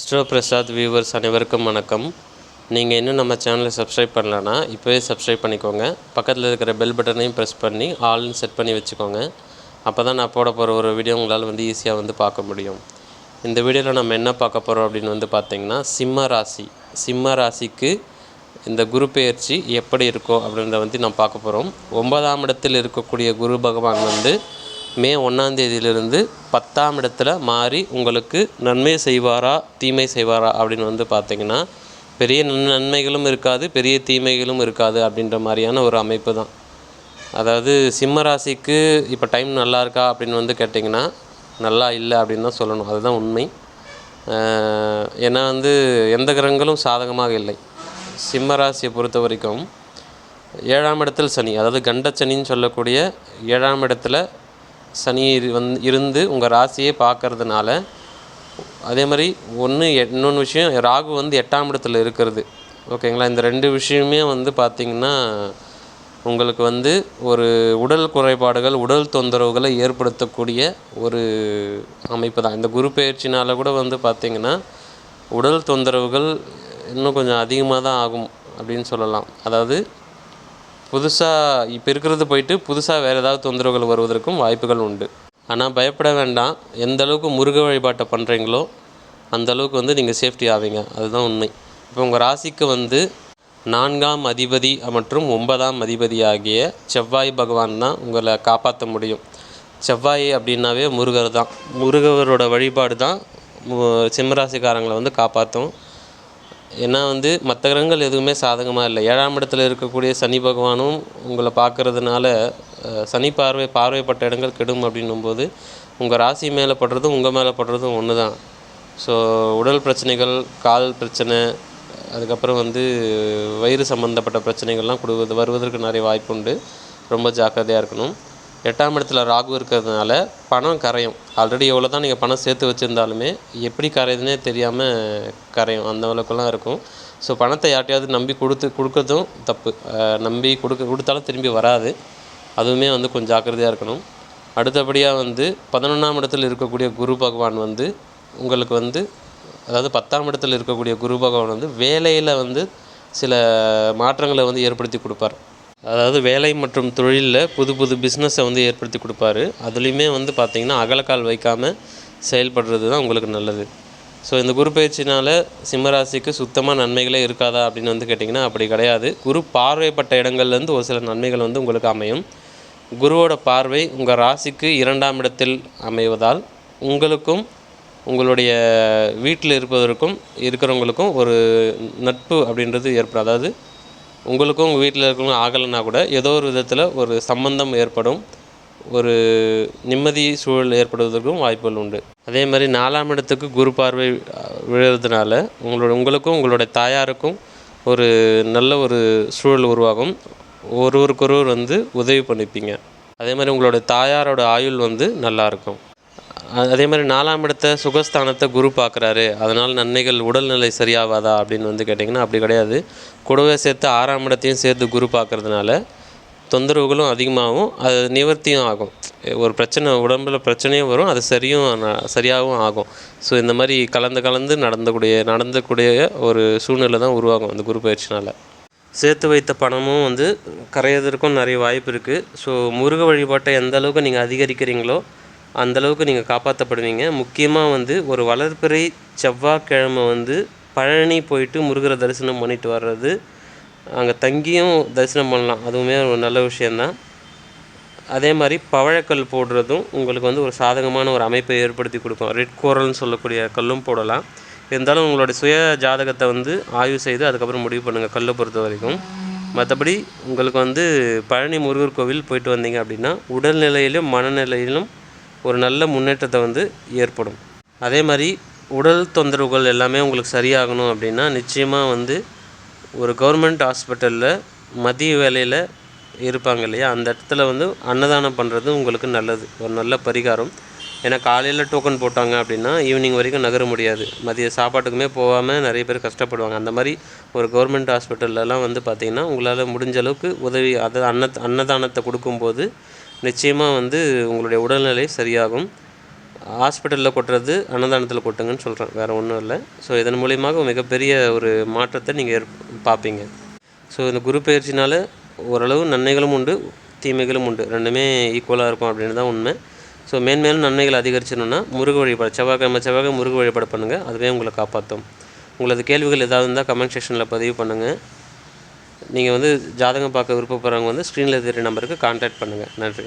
Sorrow Prasad viewers அனைவருக்கும் வணக்கம். நீங்கள் இன்னும் நம்ம சேனலை சப்ஸ்கிரைப் பண்ணலன்னா இப்போவே சப்ஸ்கிரைப் பண்ணிக்கோங்க. பக்கத்தில் இருக்கிற பெல் பட்டனையும் ப்ரெஸ் பண்ணி ஆல்னு செட் பண்ணி வச்சுக்கோங்க. அப்போ தான் நான் போட போகிற ஒரு வீடியோ உங்களால் வந்து ஈஸியாக வந்து பார்க்க முடியும். இந்த வீடியோவில் நம்ம என்ன பார்க்க போகிறோம் அப்படின்னு வந்து பார்த்திங்கன்னா சிம்ம ராசி. சிம்ம ராசிக்கு இந்த குரு பெயர்ச்சி எப்படி இருக்கும் அப்படின்றத வந்து நான் பார்க்க போகிறோம் ஒன்பதாம் இடத்தில் இருக்கக்கூடிய குரு பகவான் வந்து மே ஒன்றாந்தேதியிலிருந்து பத்தாம் இடத்துல மாறி உங்களுக்கு நன்மை செய்வாரா தீமை செய்வாரா அப்படின்னு வந்து பார்த்தீங்கன்னா பெரிய நன்மைகளும் இருக்காது பெரிய தீமைகளும் இருக்காது அப்படின்ற மாதிரியான ஒரு அமைப்பு தான். அதாவது சிம்ம ராசிக்கு இப்போ டைம் நல்லா இருக்கா அப்படின்னு வந்து கேட்டிங்கன்னா நல்லா இல்லை அப்படின்னு தான் சொல்லணும். அதுதான் உண்மை. ஏன்னா வந்து எந்த கிரகங்களும் சாதகமாக இல்லை. சிம்ம ராசியை பொறுத்த வரைக்கும் ஏழாம் இடத்தில் சனி அதாவது கண்டச்சனின்னு சொல்லக்கூடிய ஏழாம் இடத்துல சனி இரு- வந்து இருந்து உங்கள் ராசியை பார்க்கறதுனால அதே மாதிரி ஒன்று இன்னொன்று விஷயம் ராகு வந்து எட்டாம் இடத்துல இருக்கிறது. ஓகேங்களா? இந்த ரெண்டு விஷயமே வந்து பார்த்திங்கன்னா உங்களுக்கு வந்து ஒரு உடல் குறைபாடுகள் உடல் தொந்தரவுகளை ஏற்படுத்தக்கூடிய ஒரு அமைப்பு தான். இந்த குரு பயிற்சினால் கூட வந்து பார்த்திங்கன்னா உடல் தொந்தரவுகள் இன்னும் கொஞ்சம் அதிகமாக தான் ஆகும் அப்படின்னு சொல்லலாம். அதாவது புதுசாக இப்போ இருக்கிறது போயிட்டு புதுசாக வேறு ஏதாவது தொந்தரவுகள் வருவதற்கும் வாய்ப்புகள் உண்டு. ஆனால் பயப்பட வேண்டாம். எந்த அளவுக்கு முருக வழிபாட்டை பண்ணுறீங்களோ அந்த அளவுக்கு வந்து நீங்கள் சேஃப்டி ஆவீங்க. அதுதான் உண்மை. இப்போ உங்கள் ராசிக்கு வந்து நான்காம் அதிபதி மற்றும் ஒன்பதாம் அதிபதி ஆகிய செவ்வாய் பகவான் தான் உங்களை காப்பாற்ற முடியும். செவ்வாய் அப்படின்னாவே முருகர் தான். முருகவரோட வழிபாடு தான் சிம்மராசிக்காரங்களை வந்து காப்பாற்றும் ஏன்னா வந்து மற்ற கிரகங்கள் எதுவுமே சாதகமாக இல்லை. ஏழாம் இடத்துல இருக்கக்கூடிய சனி பகவானும் உங்களை பார்க்கறதுனால சனி பார்வை பார்வைப்பட்ட இடங்கள் கெடும் அப்படின்னும்போது உங்கள் ராசி மேலே படுறதும் உங்கள் மேலே படுறதும் ஒன்று தான் ஸோ உடல் பிரச்சனைகள் கால் பிரச்சனை அதுக்கப்புறம் வந்து வயிறு சம்மந்தப்பட்ட பிரச்சனைகள்லாம் கொடுவது வருவதற்கு நிறைய வாய்ப்புண்டு. ரொம்ப ஜாக்கிரதையாக இருக்கணும். எட்டாம் இடத்துல ராகு இருக்கிறதுனால பணம் கரையும். ஆல்ரெடி எவ்வளோ தான் நீங்கள் பணம் சேர்த்து வச்சுருந்தாலுமே எப்படி கரையுதுன்னே தெரியாமல் கரையும். அந்த அளவுக்குலாம் இருக்கும். ஸோ பணத்தை யார்ட்டையாவது நம்பி கொடுத்து கொடுக்கறதும் தப்பு. நம்பி கொடுக்க கொடுத்தாலும் திரும்பி வராது. அதுவுமே வந்து கொஞ்சம் ஜாக்கிரதையாக இருக்கணும். அடுத்தபடியாக வந்து பதினொன்றாம் இடத்தில் இருக்கக்கூடிய குரு பகவான் வந்து உங்களுக்கு வந்து அதாவது பத்தாம் இடத்தில் இருக்கக்கூடிய குரு பகவான் வந்து வேலையில் வந்து சில மாற்றங்களை வந்து ஏற்படுத்தி கொடுப்பார். அதாவது வேலை மற்றும் தொழிலில் புது புது பிஸ்னஸை வந்து ஏற்படுத்தி கொடுப்பாரு. அதுலேயுமே வந்து பார்த்திங்கன்னா அகலக்கால் வைக்காமல் செயல்படுறது தான் உங்களுக்கு நல்லது. ஸோ இந்த குரு பயிற்சினால் சிம்மராசிக்கு சுத்தமாக நன்மைகளே இருக்காதா அப்படின்னு வந்து கேட்டிங்கன்னா அப்படி கிடையாது. குரு பார்வைப்பட்ட இடங்கள்லேருந்து ஒரு சில நன்மைகள் வந்து உங்களுக்கு அமையும். குருவோட பார்வை உங்கள் ராசிக்கு இரண்டாம் இடத்தில் அமைவதால் உங்களுக்கும் உங்களுடைய வீட்டில் இருப்பதற்கும் இருக்கிறவங்களுக்கும் ஒரு நட்பு அப்படின்றது ஏற்படும். அதாவது உங்களுக்கும் உங்கள் வீட்டில் இருக்கிறவங்க ஆகலைன்னா கூட ஏதோ ஒரு விதத்தில் ஒரு சம்பந்தம் ஏற்படும். ஒரு நிம்மதி சூழல் ஏற்படுவதற்கும் வாய்ப்புகள் உண்டு. அதே மாதிரி நாலாம் இடத்துக்கு குரு பார்வை விழுறதுனால உங்களோட உங்களுக்கும் உங்களுடைய தாயாருக்கும் ஒரு நல்ல ஒரு சூழல் உருவாகும். ஒருவருக்கொருவர் வந்து உதவி பண்ணிப்பீங்க. அதே மாதிரி உங்களோட தாயாரோட ஆயுள் வந்து நல்லாயிருக்கும் அதே மாதிரி நாலாம் இடத்த சுகஸ்தானத்தை குரு பார்க்குறாரு. அதனால் நன்மைகள் உடல்நிலை சரியாகாதா அப்படின்னு வந்து கேட்டிங்கன்னா அப்படி கிடையாது. கூடவே சேர்த்து ஆறாம் இடத்தையும் சேர்த்து குரு பார்க்கறதுனால தொந்தரவுகளும் அதிகமாகவும் அது நிவர்த்தியும் ஆகும். ஒரு பிரச்சனை உடம்புல பிரச்சனையும் வரும் அது சரியும் சரியாகவும் ஆகும். ஸோ இந்த மாதிரி கலந்து கலந்து நடந்தக்கூடிய நடந்தக்கூடிய ஒரு சூழ்நிலை தான் உருவாகும் அந்த குரு பயிற்சினால். சேர்த்து வைத்த பணமும் வந்து கரையிறதுக்கும் நிறைய வாய்ப்பு இருக்குது ஸோ முருக வழிபாட்டை எந்த அளவுக்கு நீங்கள் அதிகரிக்கிறீங்களோ அந்த அளவுக்கு நீங்கள் காப்பாற்றப்படுவீங்க முக்கியமாக வந்து ஒரு வளர்பிறை செவ்வாய்க்கிழமை வந்து பழனி போயிட்டு முருகரை தரிசனம் பண்ணிட்டு வர்றது. அங்கே தங்கியும் தரிசனம் பண்ணலாம். அதுவுமே ஒரு நல்ல விஷயந்தான் அதே மாதிரி பவழக்கல் போடுறதும் உங்களுக்கு வந்து ஒரு சாதகமான ஒரு அமைப்பை ஏற்படுத்தி கொடுக்கும். ரெட் கோரல்னு சொல்லக்கூடிய கல்லும் போடலாம். இருந்தாலும் உங்களுடைய சுய ஜாதகத்தை வந்து ஆய்வு செய்து அதுக்கப்புறம் முடிவு பண்ணுங்கள் கல்லை பொறுத்த வரைக்கும். மற்றபடி உங்களுக்கு வந்து பழனி முருகர் கோவில் போயிட்டு வந்தீங்க அப்படின்னா உடல்நிலையிலும் மனநிலையிலும் ஒரு நல்ல முன்னேற்றத்தை வந்து ஏற்படும். அதே மாதிரி உடல் தொந்தரவுகள் எல்லாமே உங்களுக்கு சரியாகணும் அப்படின்னா நிச்சயமாக வந்து ஒரு கவர்மெண்ட் ஹாஸ்பிட்டலில் மதிய வேலையில் இருப்பாங்க இல்லையா? அந்த இடத்துல வந்து அன்னதானம் பண்ணுறது உங்களுக்கு நல்லது. ஒரு நல்ல பரிகாரம். ஏன்னா காலையில் டோக்கன் போட்டாங்க அப்படின்னா ஈவினிங் வரைக்கும் நகர முடியாது. மதிய சாப்பாட்டுக்குமே போகாமல் நிறைய பேர் கஷ்டப்படுவாங்க. அந்த மாதிரி ஒரு கவர்மெண்ட் ஹாஸ்பிட்டல்லலாம் வந்து பார்த்திங்கன்னா உங்களால் முடிஞ்ச அளவுக்கு உதவி அதை அன்ன அன்னதானத்தை கொடுக்கும்போது நிச்சயமாக வந்து உங்களுடைய உடல்நிலை சரியாகும். ஹாஸ்பிட்டலில் கொட்டுறது அன்னதானத்தில் கொட்டுங்கன்னு சொல்கிறேன் வேறு ஒன்றும் இல்லை. ஸோ இதன் மூலியமாக மிகப்பெரிய ஒரு மாற்றத்தை நீங்கள் பார்ப்பீங்க. ஸோ இந்த குரு பயிற்சினால் ஓரளவு நன்மைகளும் உண்டு தீமைகளும் உண்டு. ரெண்டுமே ஈக்குவலாக இருக்கும் அப்படின்னு தான் உண்மை. ஸோ மேன்மேலும் நன்மைகள் அதிகரிச்சணுன்னா முருக வழிபாடு செவ்வாய்க்கிழமை செவ்வாய்க்கிழமை முருக வழிபாடு பண்ணுங்கள் அதுவே உங்களை காப்பாற்றும் உங்களது கேள்விகள் ஏதாவது இருந்தால் கமெண்ட் செக்ஷனில் பதிவு பண்ணுங்கள் நீங்கள் வந்து ஜாதகம் பார்க்க விருப்பப்படுறவங்க வந்து ஸ்க்ரீனில் தெரிய நம்பருக்கு கான்டாக்ட் பண்ணுங்கள் நன்றி.